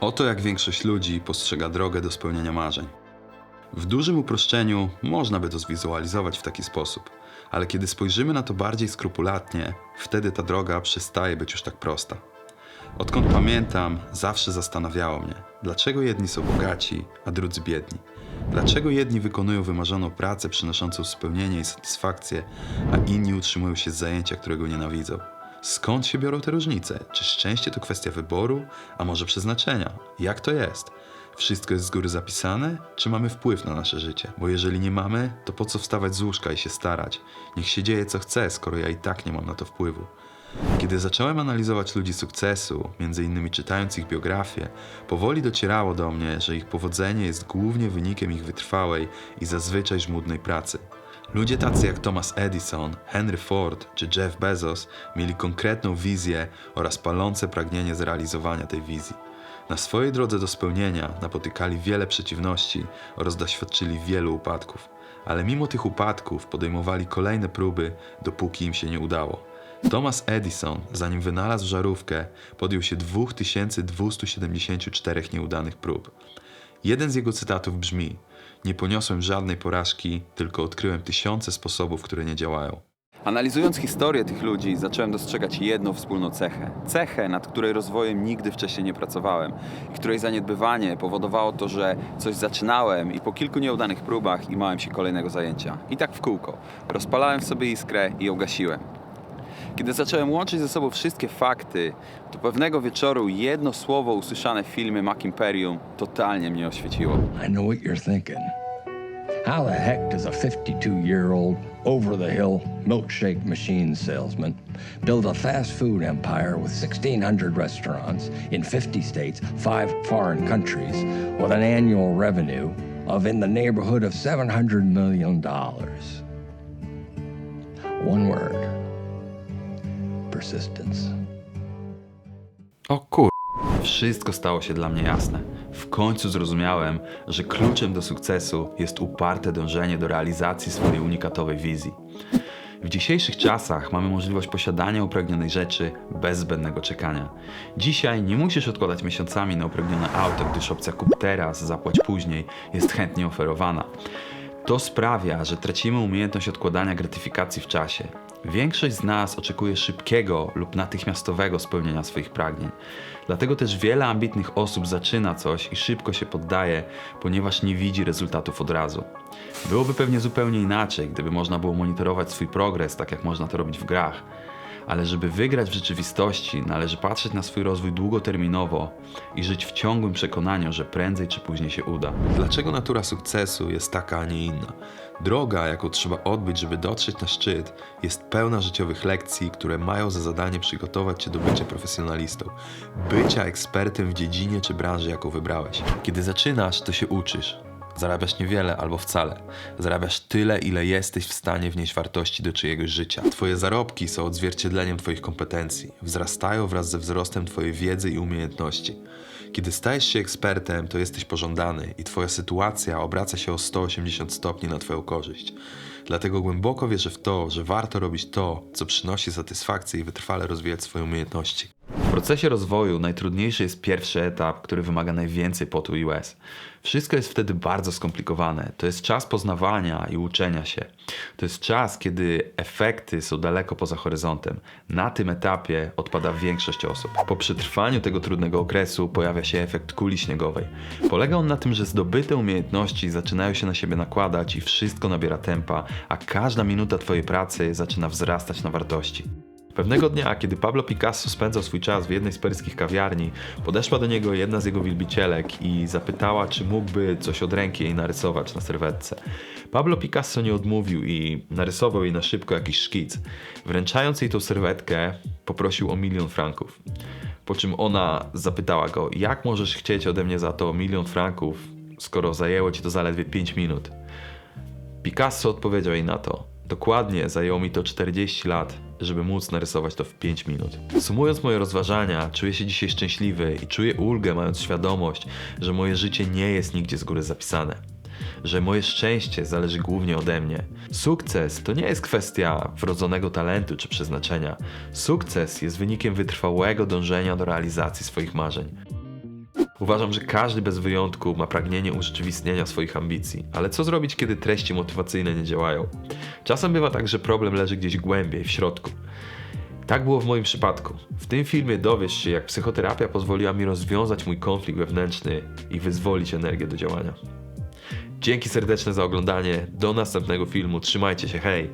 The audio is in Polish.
Oto jak większość ludzi postrzega drogę do spełnienia marzeń. W dużym uproszczeniu można by to zwizualizować w taki sposób, ale kiedy spojrzymy na to bardziej skrupulatnie, wtedy ta droga przestaje być już tak prosta. Odkąd pamiętam, zawsze zastanawiało mnie, dlaczego jedni są bogaci, a drudzy biedni. Dlaczego jedni wykonują wymarzoną pracę przynoszącą spełnienie i satysfakcję, a inni utrzymują się z zajęcia, którego nienawidzą? Skąd się biorą te różnice? Czy szczęście to kwestia wyboru, a może przeznaczenia? Jak to jest? Wszystko jest z góry zapisane, czy mamy wpływ na nasze życie? Bo jeżeli nie mamy, to po co wstawać z łóżka i się starać? Niech się dzieje co chce, skoro ja i tak nie mam na to wpływu. Kiedy zacząłem analizować ludzi sukcesu, między innymi czytając ich biografię, powoli docierało do mnie, że ich powodzenie jest głównie wynikiem ich wytrwałej i zazwyczaj żmudnej pracy. Ludzie tacy jak Thomas Edison, Henry Ford czy Jeff Bezos mieli konkretną wizję oraz palące pragnienie zrealizowania tej wizji. Na swojej drodze do spełnienia napotykali wiele przeciwności oraz doświadczyli wielu upadków, ale mimo tych upadków podejmowali kolejne próby, dopóki im się nie udało. Thomas Edison, zanim wynalazł żarówkę, podjął się 2274 nieudanych prób. Jeden z jego cytatów brzmi: Nie poniosłem żadnej porażki, tylko odkryłem tysiące sposobów, które nie działają. Analizując historię tych ludzi, zacząłem dostrzegać jedną wspólną cechę. Cechę, nad której rozwojem nigdy wcześniej nie pracowałem i której zaniedbywanie powodowało to, że coś zaczynałem i po kilku nieudanych próbach imałem się kolejnego zajęcia. I tak w kółko. Rozpalałem w sobie iskrę i ją gasiłem. Kiedy zacząłem łączyć ze sobą wszystkie fakty, to pewnego wieczoru jedno słowo usłyszane w filmie Mac Imperium totalnie mnie oświeciło. I know what you're thinking. How the heck does a 52 year old, over the hill milkshake machine salesman build a fast food empire with 1,600 restaurants in 50 states, five foreign countries, with an annual revenue of in the neighborhood of $700 million? One word persistence. O kur... Wszystko stało się dla mnie jasne. W końcu zrozumiałem, że kluczem do sukcesu jest uparte dążenie do realizacji swojej unikatowej wizji. W dzisiejszych czasach mamy możliwość posiadania upragnionej rzeczy bez zbędnego czekania. Dzisiaj nie musisz odkładać miesiącami na upragnione auto, gdyż opcja kup teraz, zapłać później jest chętnie oferowana. To sprawia, że tracimy umiejętność odkładania gratyfikacji w czasie. Większość z nas oczekuje szybkiego lub natychmiastowego spełnienia swoich pragnień. Dlatego też wiele ambitnych osób zaczyna coś i szybko się poddaje, ponieważ nie widzi rezultatów od razu. Byłoby pewnie zupełnie inaczej, gdyby można było monitorować swój progres, tak jak można to robić w grach. Ale żeby wygrać w rzeczywistości, należy patrzeć na swój rozwój długoterminowo i żyć w ciągłym przekonaniu, że prędzej czy później się uda. Dlaczego natura sukcesu jest taka, a nie inna? Droga, jaką trzeba odbyć, żeby dotrzeć na szczyt, jest pełna życiowych lekcji, które mają za zadanie przygotować cię do bycia profesjonalistą, bycia ekspertem w dziedzinie czy branży, jaką wybrałeś. Kiedy zaczynasz, to się uczysz. Zarabiasz niewiele albo wcale. Zarabiasz tyle, ile jesteś w stanie wnieść wartości do czyjegoś życia. Twoje zarobki są odzwierciedleniem Twoich kompetencji. Wzrastają wraz ze wzrostem Twojej wiedzy i umiejętności. Kiedy stajesz się ekspertem, to jesteś pożądany i Twoja sytuacja obraca się o 180 stopni na Twoją korzyść. Dlatego głęboko wierzę w to, że warto robić to, co przynosi satysfakcję i wytrwale rozwijać swoje umiejętności. W procesie rozwoju najtrudniejszy jest pierwszy etap, który wymaga najwięcej potu i łez. Wszystko jest wtedy bardzo skomplikowane. To jest czas poznawania i uczenia się. To jest czas, kiedy efekty są daleko poza horyzontem. Na tym etapie odpada większość osób. Po przetrwaniu tego trudnego okresu pojawia się efekt kuli śniegowej. Polega on na tym, że zdobyte umiejętności zaczynają się na siebie nakładać i wszystko nabiera tempa, a każda minuta Twojej pracy zaczyna wzrastać na wartości. Pewnego dnia, kiedy Pablo Picasso spędzał swój czas w jednej z paryskich kawiarni, podeszła do niego jedna z jego wielbicielek i zapytała, czy mógłby coś od ręki jej narysować na serwetce. Pablo Picasso nie odmówił i narysował jej na szybko jakiś szkic. Wręczając jej tą serwetkę, poprosił o milion franków. Po czym ona zapytała go, jak możesz chcieć ode mnie za to milion franków, skoro zajęło ci to zaledwie 5 minut. Picasso odpowiedział jej na to. Dokładnie zajęło mi to 40 lat, żeby móc narysować to w 5 minut. Sumując moje rozważania, czuję się dzisiaj szczęśliwy i czuję ulgę, mając świadomość, że moje życie nie jest nigdzie z góry zapisane. Że moje szczęście zależy głównie ode mnie. Sukces to nie jest kwestia wrodzonego talentu czy przeznaczenia. Sukces jest wynikiem wytrwałego dążenia do realizacji swoich marzeń. Uważam, że każdy bez wyjątku ma pragnienie urzeczywistnienia swoich ambicji, ale co zrobić, kiedy treści motywacyjne nie działają? Czasem bywa tak, że problem leży gdzieś głębiej, w środku. Tak było w moim przypadku. W tym filmie dowiesz się, jak psychoterapia pozwoliła mi rozwiązać mój konflikt wewnętrzny i wyzwolić energię do działania. Dzięki serdeczne za oglądanie. Do następnego filmu. Trzymajcie się. Hej!